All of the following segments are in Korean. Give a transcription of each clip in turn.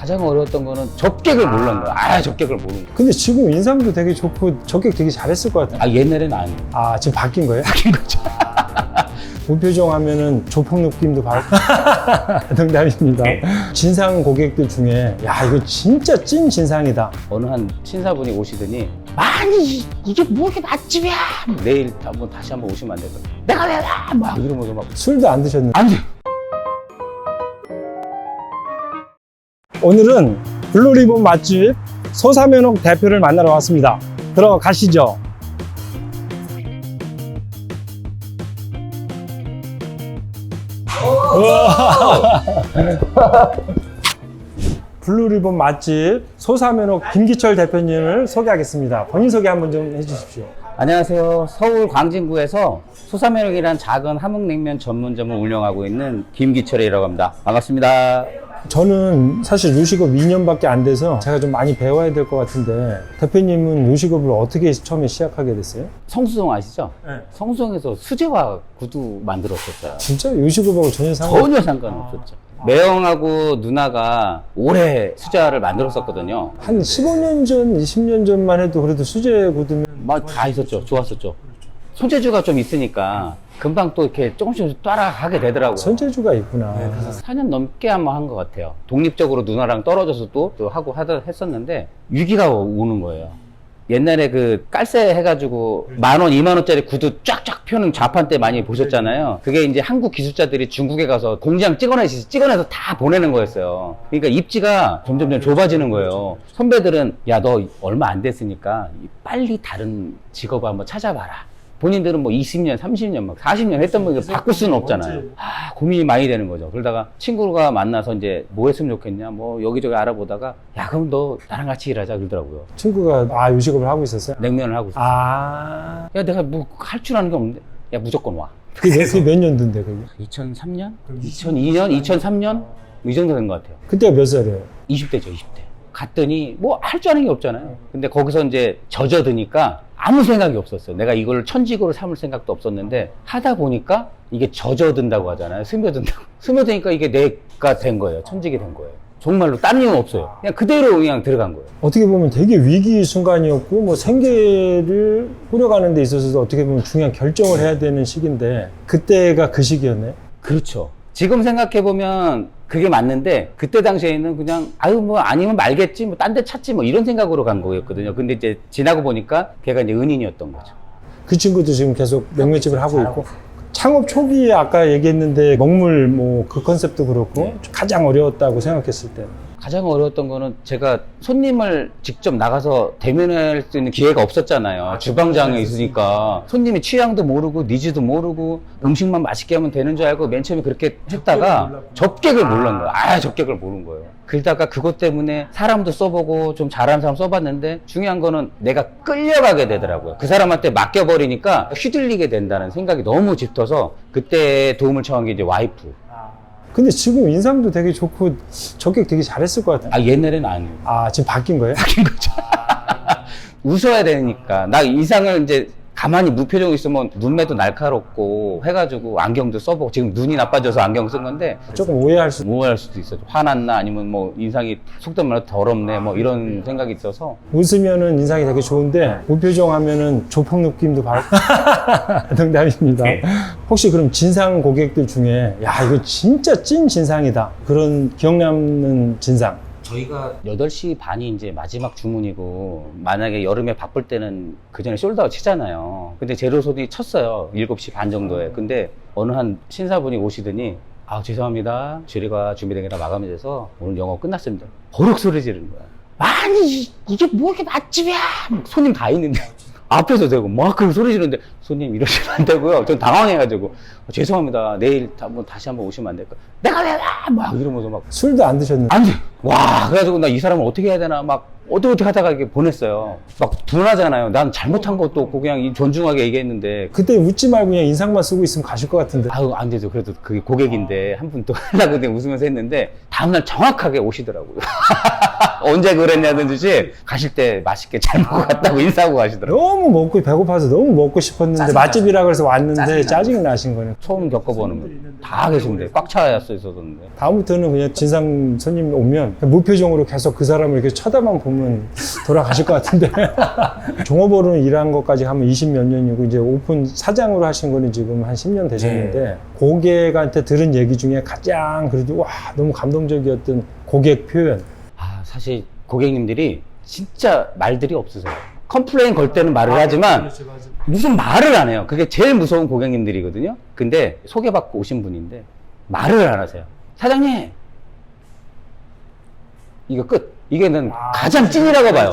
가장 어려웠던 거는 접객을 모르는 거야. 아, 접객을 모르는 거야. 근데 지금 인상도 되게 좋고 적격 되게 잘했을 것 같아요. 아, 옛날에는 아니에요. 아, 지금 바뀐 거예요? 바뀐 거죠. 무표정 하면은 조폭 느낌도 받고 농담입니다. 진상 고객들 중에 야 이거 진짜 찐 진상이다. 어느 한 신사분이 오시더니 아니 이게 뭐 이렇게 맛집이야 내일 한번 다시 한번 오시면 안 될까 내가 왜막 이러면서 막 술도 안 드셨는데 안 돼 오늘은 블루리본 맛집 소사면옥 대표를 만나러 왔습니다. 들어가시죠. 블루리본 맛집 소사면옥 김기철 대표님을 소개하겠습니다. 본인 소개 한번 좀 해주십시오. 안녕하세요 서울 광진구에서 소사면역이라는 작은 함흥냉면 전문점을 운영하고 있는 김기철이라고 합니다 반갑습니다 저는 사실 요식업 2년밖에 안 돼서 제가 좀 많이 배워야 될 것 같은데 대표님은 요식업을 어떻게 처음에 시작하게 됐어요? 성수동 아시죠? 네. 성수동에서 수제화 구두 만들었었어요 진짜 요식업하고 전혀 상관 전혀 상관없었죠 매형하고 누나가 오래 수제화를 만들었었거든요 한 15년 전, 20년 전만 해도 그래도 수제 굳으면 막 다 있었죠. 좋았었죠. 손재주가 좀 있으니까 금방 또 이렇게 조금씩 따라가게 되더라고요. 손재주가 있구나. 4년 넘게 한번 한 것 같아요. 독립적으로 누나랑 떨어져서 또, 또 하고 하다 했었는데 위기가 오는 거예요. 옛날에 그 깔세 해가지고 만 원, 이만 원짜리 구두 쫙쫙 펴는 좌판 때 많이 보셨잖아요. 그게 이제 한국 기술자들이 중국에 가서 공장 찍어내시, 찍어내서 다 보내는 거였어요. 그러니까 입지가 점점점 좁아지는 거예요. 선배들은 야, 너 얼마 안 됐으니까 빨리 다른 직업을 한번 찾아봐라. 본인들은 뭐 20년, 30년, 막 40년 했던 분들 바꿀 수는 없잖아요. 아, 고민이 많이 되는 거죠. 그러다가 친구가 만나서 이제 뭐 했으면 좋겠냐, 뭐 여기저기 알아보다가 야, 그럼 너 나랑 같이 일하자 그러더라고요. 친구가 아 요식업을 하고 있었어요? 냉면을 하고 있어. 아 야, 내가 뭐 할 줄 아는 게 없는데. 야, 무조건 와. 그게 그게 몇 년도인데 그게? 2003년? 2002년? 2003년? 이 정도 된 것 같아요. 그때가 몇 살이에요? 20대죠, 20대. 갔더니 뭐 할 줄 아는 게 없잖아요. 근데 거기서 이제 젖어드니까 아무 생각이 없었어요. 내가 이걸 천직으로 삼을 생각도 없었는데 하다 보니까 이게 젖어든다고 하잖아요. 스며든다고. 스며드니까 이게 내가 된 거예요. 천직이 된 거예요. 정말로 딴 이유는 없어요. 그냥 그대로 그냥 들어간 거예요. 어떻게 보면 되게 위기 순간이었고 뭐 생계를 꾸려가는 데 있어서도 어떻게 보면 중요한 결정을 해야 되는 시기인데 그때가 그 시기였네. 그렇죠. 지금 생각해 보면 그게 맞는데 그때 당시에는 그냥 아유 뭐 아니면 말겠지 뭐 딴 데 찾지 뭐 이런 생각으로 간 거였거든요. 근데 이제 지나고 보니까 걔가 이제 은인이었던 거죠. 그 친구도 지금 계속 냉면집을 하고 있고 창업 초기에 아까 얘기했는데 먹물 뭐 그 컨셉도 그렇고 가장 어려웠다고 생각했을 때 가장 어려웠던 거는 제가 손님을 직접 나가서 대면할 수 있는 기회가 없었잖아요. 주방장에 있으니까 손님이 취향도 모르고 니즈도 모르고 음식만 맛있게 하면 되는 줄 알고 맨 처음에 그렇게 했다가 접객을 모르는 거예요. 아 접객을 모르는 거예요. 그러다가 그것 때문에 사람도 써보고 좀 잘하는 사람 써봤는데 중요한 거는 내가 끌려가게 되더라고요. 그 사람한테 맡겨버리니까 휘둘리게 된다는 생각이 너무 짙어서 그때 도움을 청한 게 이제 와이프. 근데 지금 인상도 되게 좋고 적격 되게 잘했을 것 같아요. 아 옛날에는 아니에요. 아 지금 바뀐 거예요? 바뀐 거죠. 웃어야 되니까. 나 이상을 이제 가만히 무표정 있으면 눈매도 날카롭고 해가지고 안경도 써보고 지금 눈이 나빠져서 안경 쓴 건데 조금 오해할 수. 오해할 수도 있어요. 화났나 아니면 뭐 인상이 속된 말로 더럽네 뭐 이런 생각이 있어서 웃으면은 인상이 되게 좋은데 무표정 하면은 조폭 느낌도 받고 농담입니다. 혹시 그럼 진상 고객들 중에 야 이거 진짜 찐 진상이다 그런 기억 남는 진상. 저희가 8시 반이 이제 마지막 주문이고 만약에 여름에 바쁠 때는 그 전에 숄더아웃 치잖아요. 근데 제로소디 쳤어요. 7시 반 정도에. 근데 어느 한 신사분이 오시더니 아 죄송합니다. 주례가 준비되기라 마감이 돼서 오늘 영업 끝났습니다. 버럭 소리 지르는 거야. 아니 이게 뭐 이렇게 맛집이야. 막 손님 다 있는데 앞에서 대고 막 그런 소리 지르는데 손님 이러시면 안 되고요. 전 당황해가지고 아, 죄송합니다. 내일 한번 다시 한번 오시면 안 될까? 내가 왜 와? 막 이러면서 막 술도 안 드셨는데 안 돼. 와, 그래가지고 나 이 사람을 어떻게 해야 되나 막 어떻게 어떻게 하다가 이렇게 보냈어요. 막 둔하잖아요. 난 잘못한 것도 없고 그냥 이 존중하게 얘기했는데 그때 웃지 말고 그냥 인상만 쓰고 있으면 가실 것 같은데. 아유 안 되죠. 그래도 그게 고객인데 한 분 또 하려고 그냥 웃으면서 했는데 다음날 정확하게 오시더라고요. 언제 그랬냐는 듯이 가실 때 맛있게 잘 먹고 갔다고 인사하고 가시더라고요. 너무 먹고 배고파서 너무 먹고 싶었는데 짜증 맛집이라 그래서 왔는데 짜증이 짜증이 나신 거네. 처음 겪어보는 분 다 계신데 꽉 차여 있었는데 다음부터는 그냥 진상 손님 오면 무표정으로 계속 그 사람을 이렇게 쳐다만 보면 돌아가실 것 같은데 종업원으로 일한 것까지 하면 20몇 년이고 이제 오픈 사장으로 하신 거는 지금 한 10년 되셨는데 고객한테 들은 얘기 중에 가장 그래도 와 너무 감동적이었던 고객 표현 아 사실 고객님들이 진짜 말들이 없으세요. 컴플레인 걸 때는 말을 하지만 무슨 말을 안 해요. 그게 제일 무서운 고객님들이거든요. 근데 소개받고 오신 분인데 말을 안 하세요. 사장님 이거 끝. 이게 는 가장 찐이라고 봐요.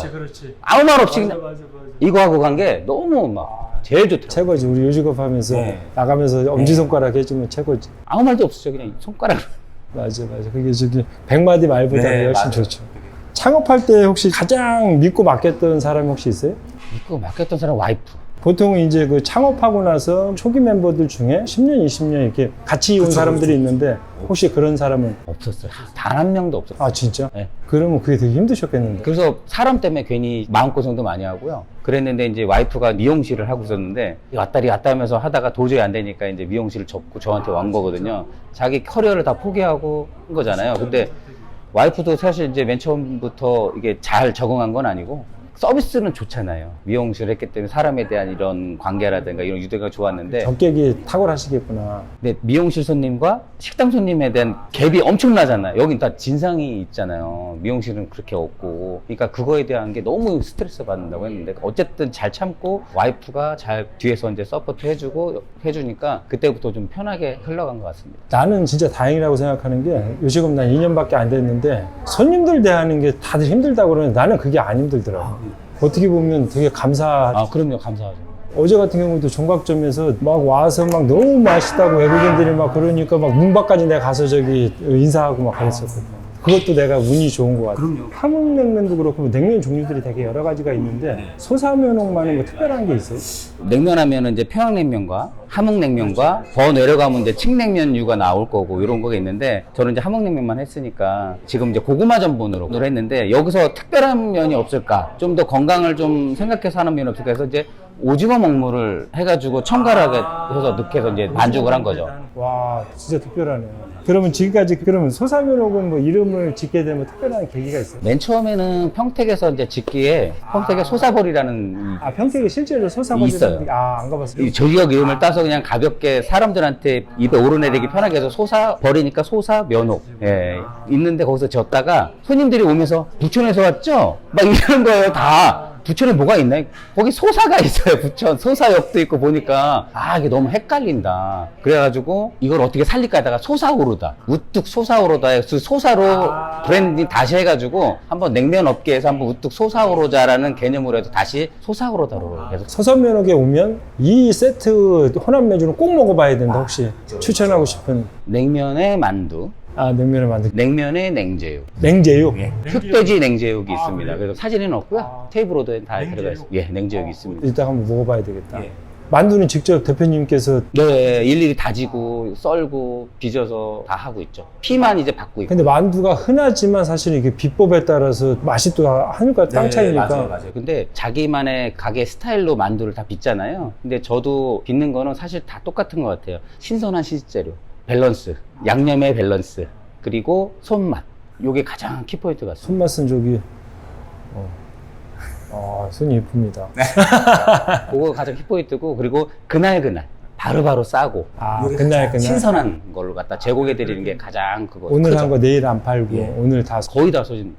아무 말 없이 그냥 이거 하고 간 게 너무 막 제일 좋더라고요. 최고지 우리 요직업 하면서 네. 나가면서 엄지손가락 해주면 최고지 아무 말도 없었죠. 그냥 손가락. 맞아 맞아 그게 저기 백마디 말보다 네, 훨씬 맞아요. 좋죠 창업할 때 혹시 가장 믿고 맡겼던 사람이 혹시 있어요? 믿고 맡겼던 사람 와이프. 보통은 이제 그 창업하고 나서 초기 멤버들 중에 10년, 20년 이렇게 같이 온 사람들이 있는데 혹시 그런 사람은 없었어요. 단 한 명도 없었어요. 아 진짜? 네. 그러면 그게 되게 힘드셨겠는데. 그래서 사람 때문에 괜히 마음고생도 많이 하고요. 그랬는데 이제 와이프가 미용실을 하고 있었는데 왔다리 갔다 하면서 하다가 도저히 안 되니까 이제 미용실을 접고 저한테 온 거거든요. 자기 커리어를 다 포기하고 한 거잖아요. 근데 와이프도 사실 이제 맨 처음부터 이게 잘 적응한 건 아니고 서비스는 좋잖아요. 미용실을 했기 때문에 사람에 대한 이런 관계라든가 이런 유대가 좋았는데 적객이 탁월하시겠구나. 근데 미용실 손님과 식당 손님에 대한 갭이 엄청나잖아요. 여긴 다 진상이 있잖아요. 미용실은 그렇게 없고. 그러니까 그거에 대한 게 너무 스트레스 받는다고 했는데 어쨌든 잘 참고 와이프가 잘 뒤에서 이제 서포트 해주고 해주니까 그때부터 좀 편하게 흘러간 것 같습니다. 나는 진짜 다행이라고 생각하는 게 요식업 난 2년밖에 안 됐는데 손님들 대하는 게 다들 힘들다고 그러는데 나는 그게 안 힘들더라고. 어떻게 보면 되게 감사. 아, 그럼요. 감사하죠. 어제 같은 경우도 종각점에서 막 와서 막 너무 맛있다고 외국인들이 막 그러니까 막 문 밖까지 내가 가서 저기 인사하고 막 그랬었거든. 그것도 내가 운이 좋은 것 같아. 그럼요. 함흥냉면도 그렇고 뭐 냉면 종류들이 되게 여러 가지가 있는데 소사면옥만은 뭐 특별한 게 있어요? 냉면 하면은 이제 평양냉면과 함흥냉면과 더 내려가면 이제 칡냉면류가 나올 거고 이런 거가 있는데 저는 이제 함흥냉면만 했으니까 지금 이제 고구마 전분으로 했는데 여기서 특별한 면이 없을까 좀 더 건강을 좀 생각해서 하는 면이 없을까 해서 이제 오징어 먹물을 해가지고 첨가하게 해서 넣게서 이제 반죽을 한 거죠. 와 진짜 특별하네요. 그러면 지금까지 그러면 소사면옥은 뭐 이름을 짓게 되면 특별한 계기가 있어요? 맨 처음에는 평택에서 이제 짓기에 평택에 소사벌이라는 아 평택에 실제로 소사가 있어요. 아안 가봤어요. 이 저기역 이름을 따서 그냥 가볍게 사람들한테 입에 오르내리기 편하게 해서 소사 버리니까 소사 면옥. 예. 있는데 거기서 졌다가 손님들이 오면서 부천에서 왔죠? 막 이러는 거예요 다 부천에 뭐가 있나 거기 소사가 있어요 부천 소사역도 있고 보니까. 아 이게 너무 헷갈린다. 그래가지고 이걸 어떻게 살릴까 하다가 소사오르다. 우뚝 소사오르다 그 소사로 브랜딩 다시 해가지고 한번 냉면 업계에서 한번 우뚝 소사오르자라는 개념으로 해서 다시 소사오르다로 계속. 서선면옥에 오면 이 세트 혼합 메뉴는 꼭 먹어봐야 된다 혹시 추천하고 싶은. 냉면에 만두, 아 냉면을 만들 냉면에 냉제육, 냉제육 흑돼지 냉제육이 있습니다. 그래서 사진은 없고요. 테이블로도 다 들어가 있습니다. 예, 냉제육이 있습니다. 이따 한번 먹어봐야 되겠다. 예. 만두는 직접 대표님께서 네, 일일이 다지고 썰고 빚어서 다 하고 있죠. 피만 이제 받고 있고. 근데 만두가 흔하지만 사실 이게 비법에 따라서 맛이 또 하늘과 땅 차이니까 네, 맞아요, 맞아요. 근데 자기만의 가게 스타일로 만두를 다 빚잖아요. 근데 저도 빚는 거는 사실 다 똑같은 것 같아요. 신선한 식재료, 밸런스, 양념의 밸런스, 그리고 손맛. 요게 가장 키포인트 같습니다. 손맛은 저기 어. 아, 손이 예쁩니다. 그거 가장 키포인트고 그리고 그날 그날 바로바로 싸고 아, 그날 그날 신선한 걸로 갖다 제공해 드리는 게 가장 그거 오늘. 한 거 내일 안 팔고 예. 오늘 다 거의 다 소진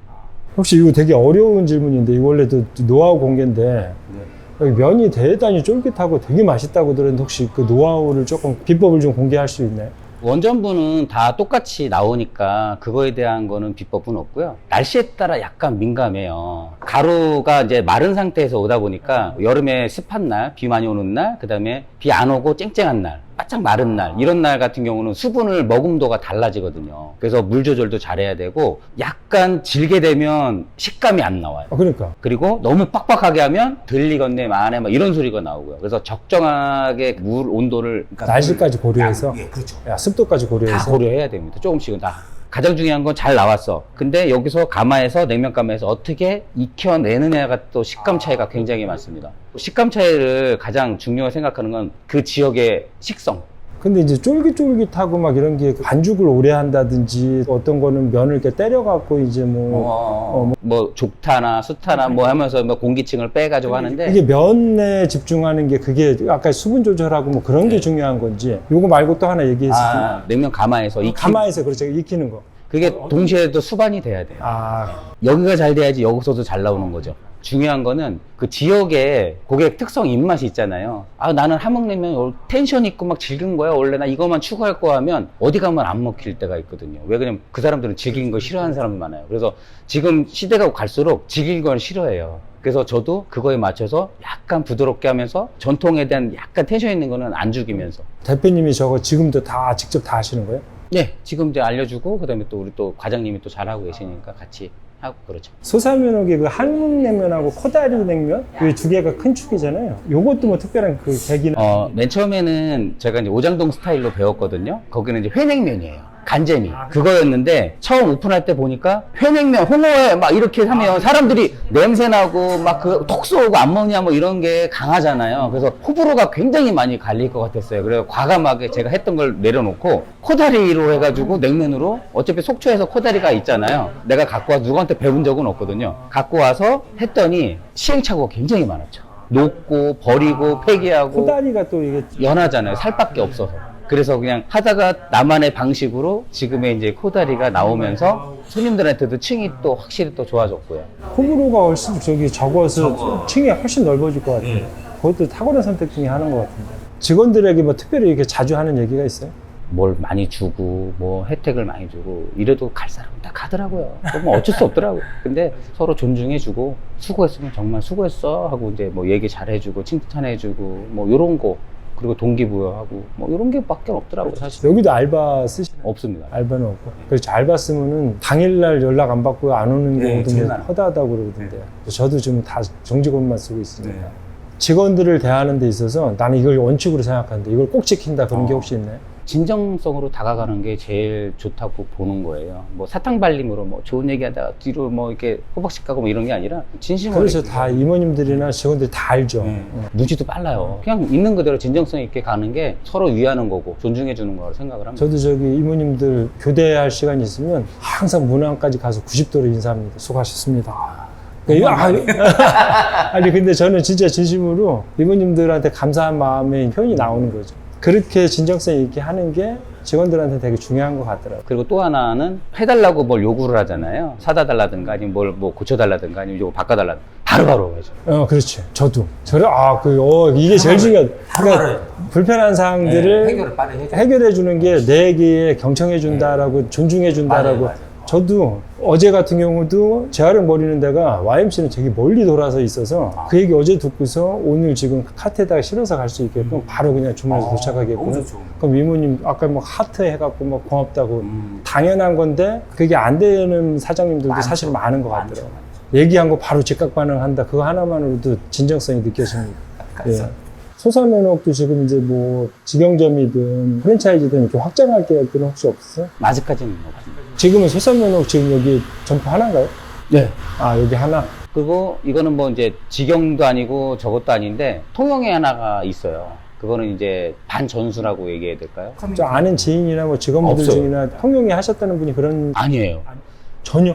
혹시 이거 되게 어려운 질문인데 이거 원래도 노하우 공개인데 네. 여기 면이 대단히 쫄깃하고 되게 맛있다고 들었는데 혹시 그 노하우를 조금 비법을 좀 공개할 수 있나요? 원전분은 다 똑같이 나오니까 그거에 대한 거는 비법은 없고요. 날씨에 따라 약간 민감해요. 가루가 이제 마른 상태에서 오다 보니까 여름에 습한 날, 비 많이 오는 날, 그 다음에 비 안 오고 쨍쨍한 날, 바짝 마른 날 이런 날 같은 경우는 수분을 머금도가 달라지거든요. 그래서 물 조절도 잘해야 되고 약간 질게 되면 식감이 안 나와요. 아, 그러니까. 그리고 너무 빡빡하게 하면 들리겠네 만에 막 이런 소리가 나오고요. 그래서 적정하게 물 온도를 날씨까지 고려해서, 예, 그렇죠. 야, 습도까지 다 고려해서. 고려해야 됩니다. 조금씩은 다. 가장 중요한 건 잘 나왔어. 근데 여기서 가마에서 냉면 가마에서 어떻게 익혀내느냐가 또 식감 차이가 굉장히 많습니다. 식감 차이를 가장 중요하게 생각하는 건 그 지역의 식성. 근데 이제 쫄깃쫄깃하고 막 이런 게 반죽을 오래 한다든지 어떤 거는 면을 이렇게 때려갖고 이제 뭐 어, 뭐 족타나 수타나 뭐 하면서 뭐 공기층을 빼가지고 하는데 이게 면에 집중하는 게 그게 아까 수분 조절하고 뭐 그런 게 중요한 건지 요거 말고 또 하나 얘기했을 때 아, 냉면 가마에서 익히 가마에서 그렇죠 익히는 거. 그게 동시에 또 수반이 돼야 돼요. 아 여기가 잘 돼야지 여기서도 잘 나오는 거죠. 중요한 거는 그 지역의 고객 특성 입맛이 있잖아요. 아, 나는 함흥냉면 텐션 있고 막 즐긴 거야. 원래 나 이것만 추구할 거 하면 어디 가면 안 먹힐 때가 있거든요. 왜 그러냐면 그 사람들은 즐긴 거 싫어하는 사람이 많아요. 그래서 지금 시대가 갈수록 즐긴 건 싫어해요. 그래서 저도 그거에 맞춰서 약간 부드럽게 하면서 전통에 대한 약간 텐션 있는 거는 안 죽이면서. 대표님이 저거 지금도 다 직접 다 하시는 거예요? 네, 지금 이제 알려주고, 그 다음에 또 우리 또 과장님이 또 잘하고 계시니까 같이 하고 그러죠. 소사면옥이 그 한국냉면하고 코다리 냉면 이 두 개가 큰 축이잖아요. 요것도 뭐 특별한 그 계기는 어, 맨 처음에는 제가 이제 오장동 스타일로 배웠거든요. 거기는 이제 회냉면이에요. 간재미. 그거였는데, 처음 오픈할 때 보니까, 회냉면, 홍어에 막 이렇게 하면 사람들이 냄새나고, 막 그, 톡 쏘고 안 먹냐, 뭐 이런 게 강하잖아요. 그래서 호불호가 굉장히 많이 갈릴 것 같았어요. 그래서 과감하게 제가 했던 걸 내려놓고, 코다리로 해가지고 냉면으로, 어차피 속초에서 코다리가 있잖아요. 내가 갖고 와서 누구한테 배운 적은 없거든요. 갖고 와서 했더니, 시행착오가 굉장히 많았죠. 녹고, 버리고, 폐기하고. 코다리가 또 이게 연하잖아요. 살밖에 없어서. 그래서 그냥 하다가 나만의 방식으로 지금의 이제 코다리가 나오면서 손님들한테도 층이 또 확실히 또 좋아졌고요. 호불호가 훨씬 저기 적어서 층이 훨씬 넓어질 것 같아요. 그것도 탁월한 선택 중에 하나인 것 같은데. 직원들에게 뭐 특별히 이렇게 자주 하는 얘기가 있어요? 뭘 많이 주고 뭐 혜택을 많이 주고 이래도 갈 사람은 다 가더라고요. 뭐 어쩔 수 없더라고요. 근데 서로 존중해주고 수고했으면 정말 수고했어 하고 이제 뭐 얘기 잘해주고 칭찬해주고 뭐 요런 거 그리고 동기부여하고 뭐 요런 게밖에 없더라고요 사실. 여기도 알바 쓰시나요? 없습니다. 알바는 없고. 그렇죠. 알바 쓰면은 당일날 연락 안 받고 안 오는 네, 경우도 뭐. 허다하다고 그러던데. 저도 지금 다 정직원만 쓰고 있으니까. 네. 직원들을 대하는 데 있어서 나는 이걸 원칙으로 생각하는데 이걸 꼭 지킨다 그런 게 어. 혹시 있나요? 진정성으로 다가가는 게 제일 좋다고 보는 거예요. 뭐 사탕 발림으로 뭐 좋은 얘기하다가 뒤로 뭐 이렇게 호박씩 가고 뭐 이런 게 아니라 진심으로 그래서 다 이모님들이나 직원들이 다 알죠. 네. 어. 무지도 빨라요. 그냥 있는 그대로 진정성 있게 가는 게 서로 위하는 거고 존중해 주는 거라고 생각을 합니다. 저도 저기 이모님들 교대할 시간이 있으면 항상 문안까지 가서 90도로 인사합니다. 수고하셨습니다. 이거- 아, 아니 근데 저는 진짜 진심으로 이모님들한테 감사한 마음의 표현이 나오는 거죠. 그렇게 진정성 있게 하는 게 직원들한테 되게 중요한 것 같더라고요. 그리고 또 하나는 해달라고 뭘 요구를 하잖아요. 사다 달라든가 아니면 뭘 뭐 고쳐달라든가 아니면 이거 바꿔달라. 바로바로 해줘. 어, 그렇죠. 저도. 저를, 아, 그, 어, 이게 제일 중요하다. 그러니까 불편한 사항들을 네, 해결을 빨리 해줘. 해결해 주는 게 내게 경청해 준다라고 존중해 준다라고 맞아요, 맞아요. 저도 어제 같은 경우도 재활용 버리는 데가 YMC는 되게 멀리 돌아서 있어서 아. 그 얘기 어제 듣고서 오늘 지금 카트에다가 실어서 갈 수 있게끔 바로 그냥 주문해서 아, 좋죠. 그럼 이모님 아까 뭐 하트 해갖고 뭐 고맙다고 음. 당연한 건데 그게 안 되는 사장님들도 많죠. 사실 많은 것 같더라고요 얘기한 거 바로 즉각 반응한다 그거 하나만으로도 진정성이 느껴집니다 예. 소사면옥도 지금 이제 뭐 직영점이든 프랜차이즈든 이렇게 확장할 계획들은 혹시 없어요? 아직까지는 없습니다. 지금은 소사면옥 지금 여기 점포 하나인가요? 네. 아 여기 하나. 그리고 이거는 뭐 이제 직영도 아니고 저것도 아닌데 통영에 하나가 있어요. 그거는 이제 반전수라고 얘기해야 될까요? 저 아는 지인이나 뭐 직원분들 없어요. 중이나 통영에 하셨다는 분이 그런 아니에요. 전혀.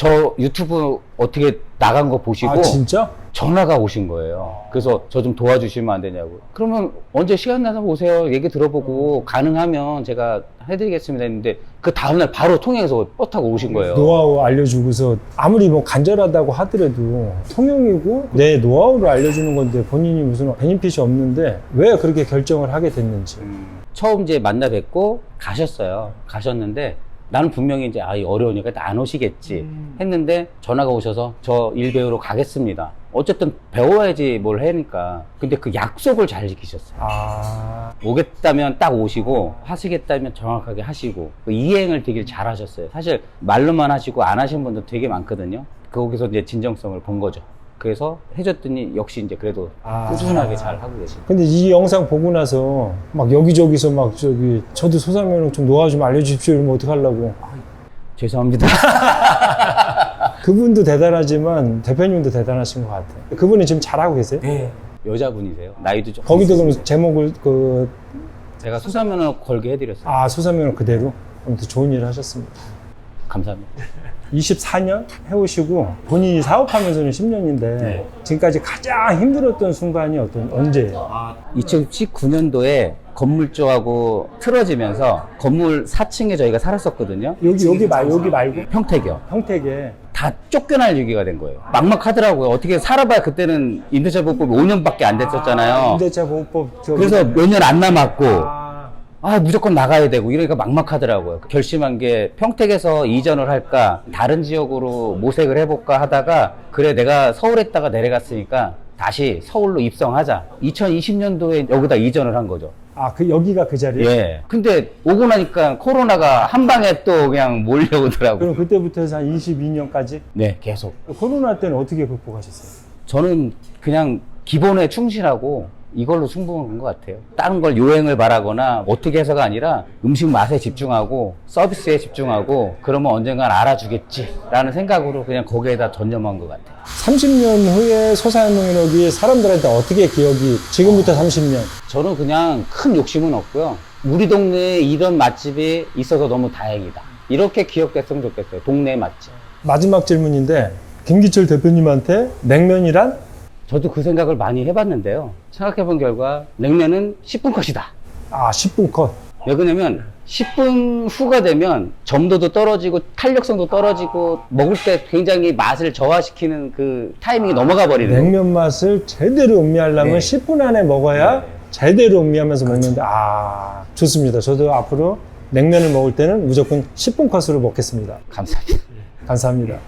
저 유튜브 어떻게 나간 거 보시고 아 진짜? 전화가 오신 거예요. 그래서 저 좀 도와주시면 안 되냐고. 그러면 언제 시간 나서 오세요. 얘기 들어보고 가능하면 제가 해드리겠습니다 했는데 그 다음날 바로 통영에서 버스 타고 오신 거예요. 노하우 알려주고서 아무리 뭐 간절하다고 하더라도 통영이고 내 노하우를 알려주는 건데 본인이 무슨 베니핏이 없는데 왜 그렇게 결정을 하게 됐는지. 처음 이제 만나 뵙고 가셨어요. 가셨는데 나는 분명히 이제 아, 이 어려우니까 안 오시겠지 했는데 전화가 오셔서 저 일 배우러 가겠습니다. 어쨌든 배워야지 뭘 하니까. 근데 그 약속을 잘 지키셨어요. 아, 오겠다면 딱 오시고 하시겠다면 정확하게 하시고 그 이행을 되게 잘 하셨어요. 사실 말로만 하시고 안 하신 분들 되게 많거든요. 거기서 이제 진정성을 본 거죠. 그래서 해줬더니 역시 이제 그래도 아. 꾸준하게 잘 하고 계시고 근데 이 영상 보고 나서 막 여기저기서 막 저기 저도 소사면허 좀 노하우 좀 알려주십시오 이러면 어떡하려고. 죄송합니다. 그분도 대단하지만 대표님도 대단하신 것 같아요. 그분은 지금 잘하고 계세요? 네. 여자분이세요. 나이도 좀 거기도 그럼? 제목을 그, 제가 수사면허 걸게 해드렸어요. 아, 수사면허 그대로? 아무튼 좋은 일을 하셨습니다. 감사합니다. 24년 해오시고 본인이 사업하면서는 10년인데 네. 지금까지 가장 힘들었던 순간이 어떤 언제예요? 2019년도에 건물 쪽하고 틀어지면서 건물 4층에 저희가 살았었거든요. 여기 여기 말 여기 말고 평택이요. 평택에 다 쫓겨날 위기가 된 거예요. 막막하더라고요. 어떻게 살아봐야 그때는 임대차 보급이 5년밖에 안 됐었잖아요. 임대차 보호법 저기- 그래서 몇 년 안 남았고 아, 아 무조건 나가야 되고 이러니까 막막하더라고요. 결심한 게 평택에서 이전을 할까 다른 지역으로 모색을 해볼까 하다가 그래 내가 서울에다가 내려갔으니까 다시 서울로 입성하자. 2020년도에 여기다 이전을 한 거죠. 아, 그 여기가 그 자리에? 예. 근데 오고 나니까 코로나가 한 방에 또 그냥 몰려오더라고요. 그럼 그때부터 해서 한 22년까지? 네, 계속. 코로나 때는 어떻게 극복하셨어요? 저는 그냥 기본에 충실하고 이걸로 충분한 것 같아요. 다른 걸 요행을 바라거나 어떻게 해서가 아니라 음식 맛에 집중하고 서비스에 집중하고 그러면 언젠간 알아주겠지라는 생각으로 그냥 거기에다 전념한 것 같아요. 30년 후에 소사연농인업이 사람들한테 어떻게 기억이 지금부터 30년 저는 그냥 큰 욕심은 없고요. 우리 동네에 이런 맛집이 있어서 너무 다행이다. 이렇게 기억됐으면 좋겠어요. 동네 맛집. 마지막 질문인데 김기철 대표님한테 냉면이란 저도 그 생각을 많이 해봤는데요. 생각해본 결과 냉면은 10분 컷이다. 아 10분 컷 왜 그러냐면 10분 후가 되면 점도도 떨어지고 탄력성도 떨어지고 먹을 때 굉장히 맛을 저하시키는 그 타이밍이 넘어가 버리는. 냉면 맛을 제대로 음미하려면 네. 10분 안에 먹어야 제대로 음미하면서 먹는데 아 좋습니다 저도 앞으로 냉면을 먹을 때는 무조건 10분 컷으로 먹겠습니다 감사합니다. 감사합니다